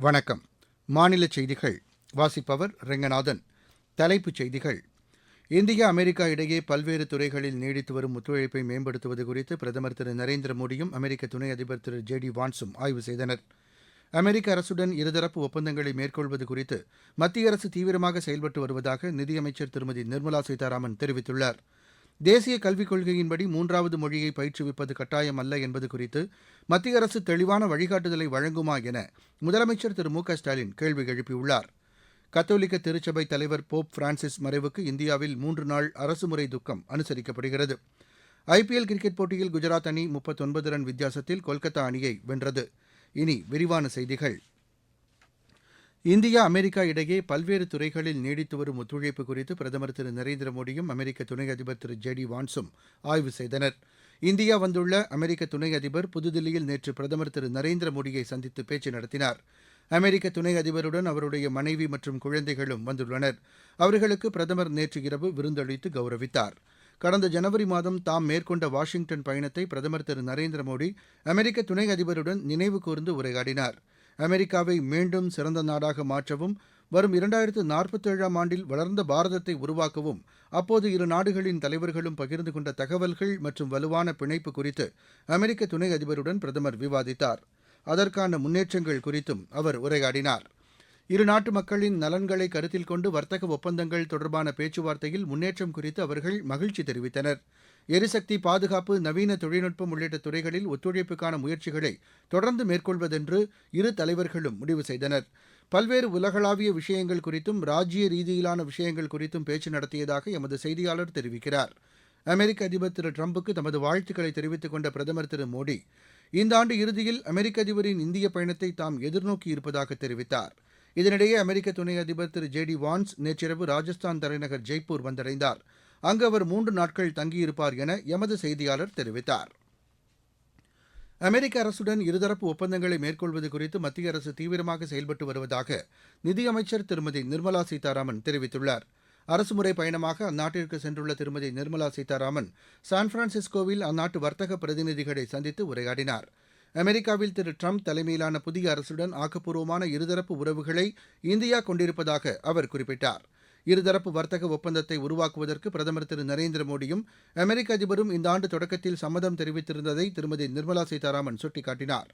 வணக்கம். மாநில செய்திகள். வாசிப்பவர் ரெங்கநாதன். தலைப்புச் செய்திகள். இந்தியா அமெரிக்கா இடையே பல்வேறு துறைகளில் நீடித்து வரும் ஒத்துழைப்பை மேம்படுத்துவது குறித்து பிரதமர் திரு. நரேந்திர மோடியும் அமெரிக்க துணை அதிபர் திரு. ஜே டி வான்ஸும் ஆய்வு செய்தனர். அமெரிக்க அரசுடன் இருதரப்பு ஒப்பந்தங்களை மேற்கொள்வது குறித்து மத்திய அரசு தீவிரமாக செயல்பட்டு வருவதாக நிதியமைச்சர் திருமதி நிர்மலா சீதாராமன் தெரிவித்துள்ளார். தேசிய கல்விக் கொள்கையின்படி மூன்றாவது மொழியை பயிற்றுவிப்பது கட்டாயம் அல்ல என்பது குறித்து மத்திய அரசு தெளிவான வழிகாட்டுதலை வழங்குமா என முதலமைச்சர் திரு மு க ஸ்டாலின் கேள்வி எழுப்பியுள்ளார். கத்தோலிக்க திருச்சபை தலைவர் போப் பிரான்சிஸ் மறைவுக்கு இந்தியாவில் மூன்று நாள் அரசுமுறை துக்கம் அனுசரிக்கப்படுகிறது. ஐபிஎல் கிரிக்கெட் போட்டியில் குஜராத் அணி முப்பத்தொன்பது ரன் வித்தியாசத்தில் கொல்கத்தா அணியை வென்றது. இனி விரிவான செய்திகள். இந்தியா அமெரிக்கா இடையே பல்வேறு துறைகளில் நீடித்து வரும் ஒத்துழைப்பு குறித்து பிரதமர் திரு நரேந்திர மோடியும் அமெரிக்க துணை அதிபர் திரு ஜே டி வான்ஸும் ஆய்வு செய்தனர். இந்தியா வந்துள்ள அமெரிக்க துணை அதிபர் புதுதில்லியில் நேற்று பிரதமர் திரு நரேந்திர மோடியை சந்தித்து பேச்சு நடத்தினார். அமெரிக்க துணை அதிபருடன் அவருடைய மனைவி மற்றும் குழந்தைகளும் வந்துள்ளனர். அவர்களுக்கு பிரதமர் நேற்று இரவு விருந்தளித்து கௌரவித்தார். கடந்த ஜனவரி மாதம் தாம் மேற்கொண்ட வாஷிங்டன் பயணத்தை பிரதமர் திரு நரேந்திர மோடி அமெரிக்க துணை அதிபருடன் நினைவு கூர்ந்து உரையாடினார். அமெரிக்காவை மீண்டும் சிறந்த நாடாக மாற்றவும் வரும் இரண்டாயிரத்து நாற்பத்தேழாம் ஆண்டில் வளர்ந்த பாரதத்தை உருவாக்கவும் அப்போது இரு நாடுகளின் தலைவர்களும் பகிர்ந்து கொண்ட தகவல்கள் மற்றும் வலுவான பிணைப்பு குறித்து அமெரிக்க துணை அதிபருடன் பிரதமர் விவாதித்தார். அதற்கான முன்னேற்றங்கள் குறித்தும் அவர் உரையாடினார். இரு நாட்டு மக்களின் நலன்களை கருத்தில் கொண்டு வர்த்தக ஒப்பந்தங்கள் தொடர்பான பேச்சுவார்த்தையில் முன்னேற்றம் குறித்து அவர்கள் மகிழ்ச்சி தெரிவித்தனர். எரிசக்தி பாதுகாப்பு நவீன தொழில்நுட்பம் உள்ளிட்ட துறைகளில் ஒத்துழைப்புக்கான முயற்சிகளை தொடர்ந்து மேற்கொள்வதென்று இரு தலைவர்களும் முடிவு செய்தனர். பல்வேறு உலகளாவிய விஷயங்கள் குறித்தும் ராஜ்ய ரீதியிலான விஷயங்கள் குறித்தும் பேச்சு நடத்தியதாக எமது செய்தியாளர் தெரிவிக்கிறார். அமெரிக்க அதிபர் திரு டிரம்புக்கு தமது வாழ்த்துக்களை தெரிவித்துக் கொண்ட பிரதமர் திரு மோடி இந்த ஆண்டு இறுதியில் அமெரிக்க அதிபரின் இந்திய பயணத்தை தாம் எதிர்நோக்கி இருப்பதாக தெரிவித்தார். இதனிடையே அமெரிக்க துணை அதிபர் திரு ஜே டி வான்ஸ் நேற்றிரவு ராஜஸ்தான் தலைநகர் ஜெய்ப்பூர் வந்தடைந்தார். அங்கு அவர் மூன்று நாட்கள் தங்கியிருப்பார் என எமது செய்தியாளர் தெரிவித்தார். அமெரிக்க அரசுடன் இருதரப்பு ஒப்பந்தங்களை மேற்கொள்வது குறித்து மத்திய அரசு தீவிரமாக செயல்பட்டு வருவதாக நிதியமைச்சர் திருமதி நிர்மலா சீதாராமன் தெரிவித்துள்ளார். அரசுமுறை பயணமாக அந்நாட்டிற்கு சென்றுள்ள திருமதி நிர்மலா சீதாராமன் சான் பிரான்சிஸ்கோவில் அந்நாட்டு வர்த்தக பிரதிநிதிகளை சந்தித்து உரையாடினார். அமெரிக்காவில் திரு டிரம்ப் தலைமையிலான புதிய அரசுடன் ஆக்கப்பூர்வமான இருதரப்பு உறவுகளை இந்தியா கொண்டிருப்பதாக அவர் குறிப்பிட்டார். இருதரப்பு வர்த்தக ஒப்பந்தத்தை உருவாக்குவதற்கு பிரதமர் திரு நரேந்திர மோடியும் அமெரிக்க அதிபரும் இந்த ஆண்டு தொடக்கத்தில் சம்மதம் தெரிவித்திருந்ததை திருமதி நிர்மலா சீதாராமன் சுட்டிக்காட்டினார்.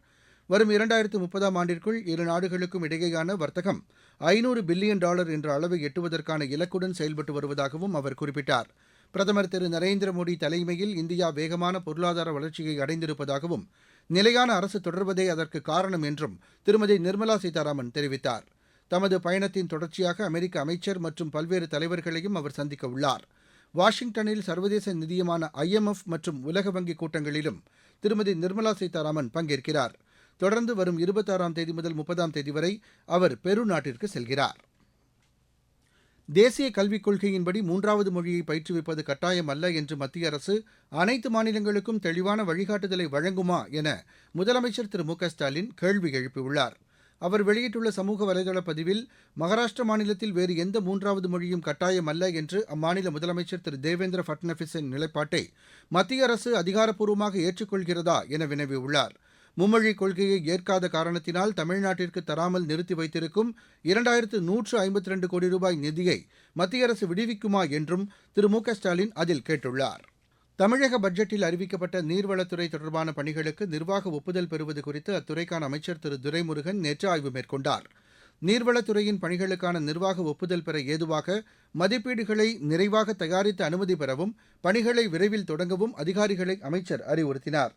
வரும் இரண்டாயிரத்து முப்பதாம் ஆண்டிற்குள் இரு நாடுகளுக்கும் இடையேயான வர்த்தகம் ஐநூறு பில்லியன் டாலர் என்ற அளவை எட்டுவதற்கான இலக்குடன் செயல்பட்டு வருவதாகவும் அவர் குறிப்பிட்டார். பிரதமர் திரு நரேந்திர மோடி தலைமையில் இந்தியா வேகமான பொருளாதார வளர்ச்சியை அடைந்திருப்பதாகவும் நிலையான அரசு தொடர்வதே அதற்கு காரணம் என்றும் திருமதி நிர்மலா சீதாராமன் தெரிவித்தார். தமது பயணத்தின் தொடர்ச்சியாக அமெரிக்க அமைச்சர் மற்றும் பல்வேறு தலைவர்களையும் அவர் சந்திக்க உள்ளார். வாஷிங்டனில் சர்வதேச நிதியமான ஐஎம்எஃப் மற்றும் உலக வங்கி கூட்டங்களிலும் திருமதி நிர்மலா சீதாராமன் பங்கேற்கிறார். தொடர்ந்து வரும் இருபத்தாறாம் தேதி முதல் முப்பதாம் தேதி வரை அவர் பெரு நாட்டிற்கு செல்கிறார். தேசிய கல்விக் கொள்கையின்படி மூன்றாவது மொழியை பயிற்றுவிப்பது கட்டாயம் அல்ல என்று மத்திய அரசு அனைத்து மாநிலங்களுக்கும் தெளிவான வழிகாட்டுதலை வழங்குமா என முதலமைச்சர் திரு மு க ஸ்டாலின் கேள்வி எழுப்பியுள்ளார். அவர் வெளியிட்டுள்ள சமூக வலைதள பதிவில் மகாராஷ்டிர மாநிலத்தில் வேறு எந்த மூன்றாவது மொழியும் கட்டாயம் அல்ல என்று அம்மாநில முதலமைச்சர் திரு தேவேந்திர ஃபட்னவிஸின் நிலைப்பாட்டை மத்திய அரசு அதிகாரப்பூர்வமாக ஏற்றுக்கொள்கிறதா என வினவியுள்ளார். மும்மொழிக் கொள்கையை ஏற்காத காரணத்தினால் தமிழ்நாட்டிற்கு தராமல் நிறுத்தி வைத்திருக்கும் இரண்டாயிரத்து நூற்று ஐம்பத்தி ரெண்டு கோடி ரூபாய் நிதியை மத்திய அரசு விடுவிக்குமா என்றும் திரு மு க ஸ்டாலின் அதில் கேட்டுள்ளார். தமிழக பட்ஜெட்டில் அறிவிக்கப்பட்ட நீர்வளத்துறை தொடர்பான பணிகளுக்கு நிர்வாக ஒப்புதல் பெறுவது குறித்து அத்துறைக்கான அமைச்சர் திரு துரைமுருகன் நேற்று ஆய்வு மேற்கொண்டார். நீர்வளத்துறையின் பணிகளுக்கான நிர்வாக ஒப்புதல் பெற ஏதுவாக மதிப்பீடுகளை நிறைவாக தயாரித்து அனுமதி பெறவும் பணிகளை விரைவில் தொடங்கவும் அதிகாரிகளை அமைச்சர் அறிவுறுத்தினார்.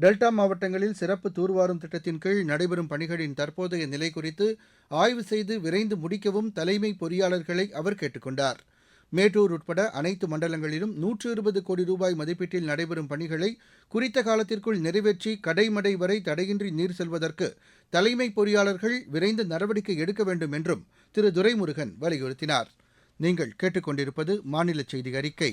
டெல்டா மாவட்டங்களில் சிறப்பு தூர்வாரும் திட்டத்தின் கீழ் நடைபெறும் பணிகளின் தற்போதைய நிலை குறித்து ஆய்வு செய்து விரைந்து முடிக்கவும் தலைமை பொறியாளர்களை அவர் கேட்டுக் கொண்டார் மேட்டூர் உட்பட அனைத்து மண்டலங்களிலும் நூற்று இருபது கோடி ரூபாய் மதிப்பீட்டில் நடைபெறும் பணிகளை குறித்த காலத்திற்குள் நிறைவேற்றி கடைமடை வரை தடையின்றி நீர் செல்வதற்கு தலைமை பொறியாளர்கள் விரைந்து நடவடிக்கை எடுக்க வேண்டும் என்றும் திரு துரைமுருகன் வலியுறுத்தினார். நீங்கள் கேட்டுக்கொண்டிருப்பது மாநில செய்தி அறிக்கை.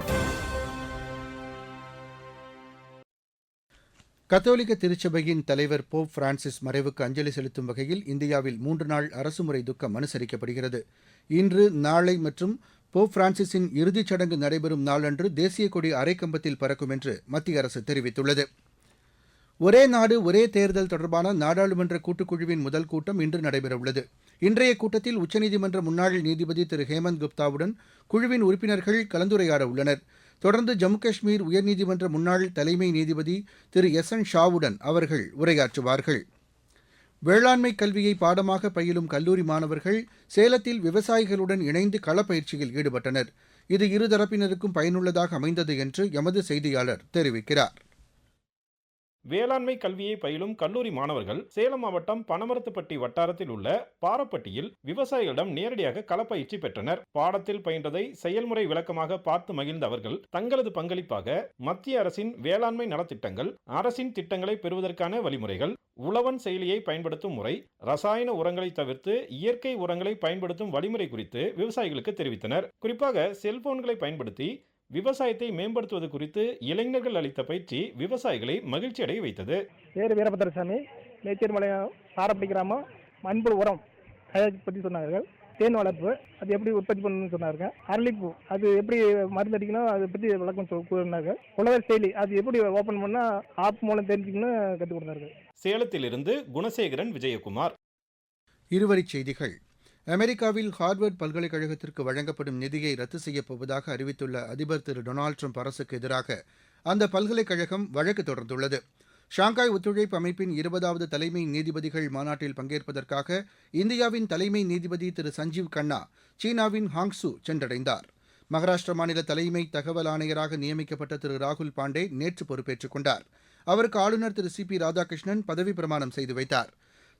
கத்தோலிக்க திருச்சபையின் தலைவர் போப் பிரான்சிஸ் மறைவுக்கு அஞ்சலி செலுத்தும் வகையில் இந்தியாவில் மூன்று நாள் அரசுமுறை துக்கம் அனுசரிக்கப்படுகிறது. இன்று நாளை மற்றும் போப் பிரான்சிஸின் இறுதிச் சடங்கு நடைபெறும் நாளன்று தேசிய கொடி அரைக்கம்பத்தில் பறக்கும் என்று மத்திய அரசு தெரிவித்துள்ளது. ஒரே நாடு ஒரே தேர்தல் தொடர்பான நாடாளுமன்ற கூட்டுக்குழுவின் முதல் கூட்டம் இன்று நடைபெறவுள்ளது. இன்றைய கூட்டத்தில் உச்சநீதிமன்ற முன்னாள் நீதிபதி திரு ஹேமந்த் குப்தாவுடன் குழுவின் உறுப்பினர்கள் கலந்துரையாட உள்ளனர் தொடர்ந்து ஜம்மு காஷ்மீர் உயர்நீதிமன்ற முன்னாள் தலைமை நீதிபதி திரு எஸ் என் ஷாவுடன் அவர்கள் உரையாற்றுவார்கள். வேளாண்மை கல்வியை பாடமாக பயிலும் கல்லூரி மாணவர்கள் சேலத்தில் விவசாயிகளுடன் இணைந்து களப்பயிற்சியில் ஈடுபட்டனர். இது இருதரப்பினருக்கும் பயனுள்ளதாக அமைந்தது என்று எமது செய்தியாளர் தெரிவிக்கிறார். வேளாண்மை கல்வியை பயிலும் கல்லூரி மாணவர்கள் சேலம் மாவட்டம் பனமரத்துப்பட்டி வட்டாரத்தில் உள்ள பாரப்பட்டியில் விவசாயிகளிடம் நேரடியாக களப்பயிற்சி பெற்றனர். பாடத்தில் பயின்றதை செயல்முறை விளக்கமாக பார்த்து மகிழ்ந்த அவர்கள் தங்களது பங்களிப்பாக மத்திய அரசின் வேளாண்மை நலத்திட்டங்கள் அரசின் திட்டங்களை பெறுவதற்கான வழிமுறைகள் உழவன் செயலியை பயன்படுத்தும் முறை ரசாயன உரங்களை தவிர்த்து இயற்கை உரங்களை பயன்படுத்தும் வழிமுறை குறித்து விவசாயிகளுக்கு தெரிவித்தனர். குறிப்பாக செல்போன்களை பயன்படுத்தி விவசாயத்தை மேம்படுத்துவது குறித்து இளைஞர்கள் அளித்த பயிற்சி விவசாயிகளை மகிழ்ச்சி அடைய வைத்தது. பேர் வீரபத்திரசாமி மேச்சேரிமலையம் பாரப்பட்டி கிராமம் மண்புழு உரம் பற்றி சொன்னார்கள். தேன் வளர்ப்பு அது எப்படி உற்பத்தி பண்ணணும்னு சொன்னாங்க அரளிப்பூ அது எப்படி மருந்து அடிக்கணும் அதை பற்றி விளக்கம் கூறினார்கள். உழவர் செயலி அது எப்படி ஓப்பன் பண்ணால் ஆப் மூலம் தெரிஞ்சுக்கணும் கற்றுக் கொடுத்தார்கள். சேலத்திலிருந்து குணசேகரன் விஜயகுமார். இருவரிச் செய்திகள். அமெரிக்காவில் ஹார்வர்ட் பல்கலைக்கழகத்திற்கு வழங்கப்படும் நிதியை ரத்து செய்யப் போவதாக அறிவித்துள்ள அதிபர் திரு டொனால்டு ட்ரம்ப் அரசுக்கு எதிராக அந்த பல்கலைக்கழகம் வழக்கு தொடர்ந்துள்ளது. ஷாங்காய் ஒத்துழைப்பு அமைப்பின் இருபதாவது தலைமை நீதிபதிகள் மாநாட்டில் பங்கேற்பதற்காக இந்தியாவின் தலைமை நீதிபதி திரு சஞ்சீவ் கண்ணா சீனாவின் ஹாங்ஸு சென்றடைந்தார். மகாராஷ்டிர மாநில தலைமை தகவல் ஆணையராக நியமிக்கப்பட்ட திரு ராகுல் பாண்டே நேற்று பொறுப்பேற்றுக் கொண்டார். அவருக்கு ஆளுநர் திரு சி பி ராதாகிருஷ்ணன் பதவி பிரமாணம் செய்து வைத்தார்.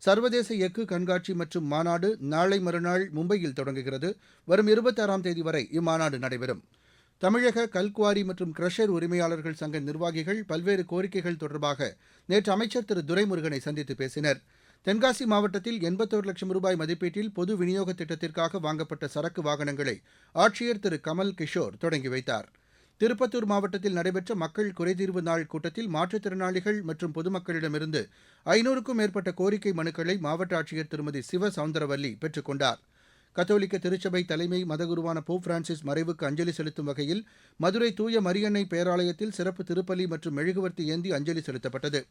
சர்வதேச எஃகு கண்காட்சி மற்றும் மாநாடு நாளை மறுநாள் மும்பையில் தொடங்குகிறது. வரும் இருபத்தாறாம் தேதி வரை இம்மாநாடு நடைபெறும். தமிழக கல்குவாரி மற்றும் கிரஷர் உரிமையாளர்கள் சங்க நிர்வாகிகள் பல்வேறு கோரிக்கைகள் தொடர்பாக நேற்று அமைச்சர் திரு. துரைமுருகனை சந்தித்து பேசினர். தென்காசி மாவட்டத்தில் எண்பத்தோரு லட்சம் ரூபாய் மதிப்பீட்டில் பொது விநியோக திட்டத்திற்காக வாங்கப்பட்ட சரக்கு வாகனங்களை ஆட்சியர் திரு. கமல் கிஷோர் தொடங்கி வைத்தார். திருப்பத்தூர் மாவட்டத்தில் நடைபெற்ற மக்கள் குறைதீர்வு நாள் கூட்டத்தில் மாற்றுத்திறனாளிகள் மற்றும் பொதுமக்களிடமிருந்து ஐநூறுக்கும் மேற்பட்ட கோரிக்கை மனுக்களை மாவட்ட ஆட்சியர் திருமதி சிவ சவுந்தரவல்லி பெற்றுக் கொண்டார். கத்தோலிக்க திருச்சபை தலைமை மதகுருவான போப் பிரான்சிஸ் மறைவுக்கு அஞ்சலி செலுத்தும் வகையில் மதுரை தூய மரியன்னை பேராலயத்தில் சிறப்பு திருப்பலி மற்றும் மெழுகுவர்த்தி ஏந்தி அஞ்சலி செலுத்தப்பட்டது.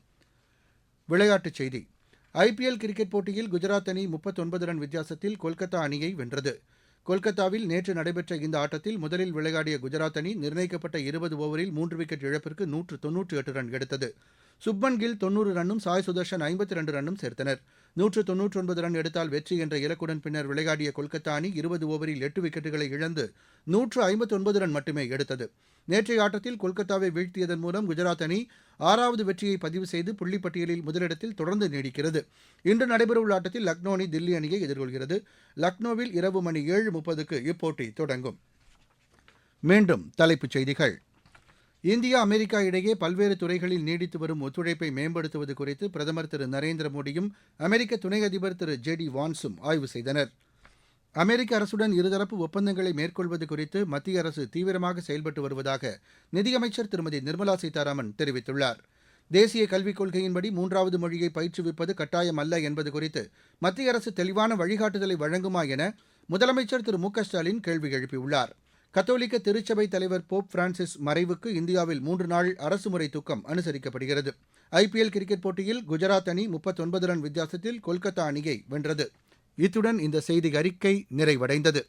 விளையாட்டுச் செய்தி. ஐபிஎல் கிரிக்கெட் போட்டியில் குஜராத் அணி முப்பத்தொன்பது ரன் வித்தியாசத்தில் கொல்கத்தா அணியை வென்றது. கொல்கத்தாவில் நேற்று நடைபெற்ற இந்த ஆட்டத்தில் முதலில் விளையாடிய குஜராத் அணி நிர்ணயிக்கப்பட்ட இருபது ஓவரில் மூன்று விக்கெட் இழப்பிற்கு நூற்று தொன்னூற்றி எட்டு ரன் எடுத்தது. சுப்மன் கில் தொன்னூறு ரன்னும் சாய் சுதர்ஷன் ஐம்பத்தி ரெண்டு ரன்னும் சேர்த்தனர். நூற்று தொன்னூற்றி ஒன்பது ரன் எடுத்தால் வெற்றி என்ற இலக்குடன் பின்னர் விளையாடிய கொல்கத்தா அணி இருபது ஓவரில் எட்டு விக்கெட்டுகளை இழந்து நூற்று ஐம்பத்தொன்பது ரன் மட்டுமே எடுத்தது. நேற்றைய ஆட்டத்தில் கொல்கத்தாவை வீழ்த்தியதன் மூலம் குஜராத் அணி ஆறாவது வெற்றியை பதிவு செய்து புள்ளிப்பட்டியலில் முதலிடத்தில் தொடர்ந்து நீடிக்கிறது. இன்று நடைபெறவுள்ள ஆட்டத்தில் லக்னோ அணி தில்லி அணியை எதிர்கொள்கிறது. லக்னோவில் இரவு மணி ஏழு முப்பதுக்கு இப்போட்டி தொடங்கும். மீண்டும் தலைப்புச் செய்திகள். இந்தியா அமெரிக்கா இடையே பல்வேறு துறைகளில் நீடித்து வரும் ஒத்துழைப்பை மேம்படுத்துவது குறித்து பிரதமர் திரு நரேந்திர மோடியும் அமெரிக்க துணை அதிபர் திரு ஜே டி வான்ஸும் ஆய்வு செய்தனர். அமெரிக்க அரசுடன் இருதரப்பு ஒப்பந்தங்களை மேற்கொள்வது குறித்து மத்திய அரசு தீவிரமாக செயல்பட்டு வருவதாக நிதியமைச்சர் திருமதி நிர்மலா சீதாராமன் தெரிவித்துள்ளார். தேசிய கல்விக் கொள்கையின்படி மூன்றாவது மொழியை பயிற்றுவிப்பது கட்டாயம் அல்ல என்பது குறித்து மத்திய அரசு தெளிவான வழிகாட்டுதலை வழங்குமா என முதலமைச்சர் திரு மு க ஸ்டாலின் கேள்வி எழுப்பியுள்ளார். கத்தோலிக்க திருச்சபை தலைவர் போப் பிரான்சிஸ் மறைவுக்கு இந்தியாவில் மூன்று நாள் அரசுமுறை துக்கம் அனுசரிக்கப்படுகிறது. ஐபிஎல் கிரிக்கெட் போட்டியில் குஜராத் அணி முப்பத்தொன்பது ரன் வித்தியாசத்தில் கொல்கத்தா அணியை வென்றது. இத்துடன் இந்த செய்தி அறிக்கை நிறைவடைந்தது.